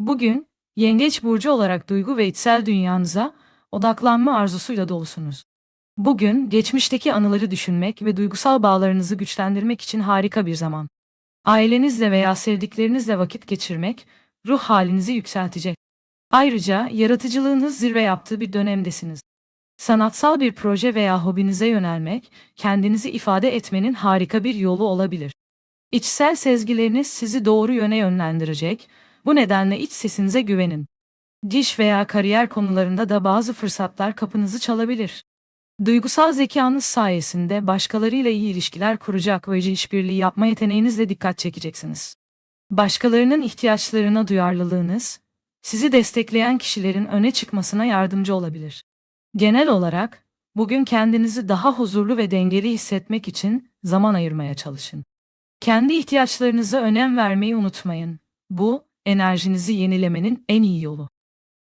Bugün, Yengeç Burcu olarak duygu ve içsel dünyanıza odaklanma arzusuyla dolusunuz. Bugün, geçmişteki anıları düşünmek ve duygusal bağlarınızı güçlendirmek için harika bir zaman. Ailenizle veya sevdiklerinizle vakit geçirmek, ruh halinizi yükseltecek. Ayrıca, yaratıcılığınız zirve yaptığı bir dönemdesiniz. Sanatsal bir proje veya hobinize yönelmek, kendinizi ifade etmenin harika bir yolu olabilir. İçsel sezgileriniz sizi doğru yöne yönlendirecek, bu nedenle iç sesinize güvenin. Diş veya kariyer konularında da bazı fırsatlar kapınızı çalabilir. Duygusal zekanız sayesinde başkalarıyla iyi ilişkiler kuracak ve işbirliği yapma yeteneğinizle dikkat çekeceksiniz. Başkalarının ihtiyaçlarına duyarlılığınız, sizi destekleyen kişilerin öne çıkmasına yardımcı olabilir. Genel olarak, bugün kendinizi daha huzurlu ve dengeli hissetmek için zaman ayırmaya çalışın. Kendi ihtiyaçlarınıza önem vermeyi unutmayın. Bu, enerjinizi yenilemenin en iyi yolu.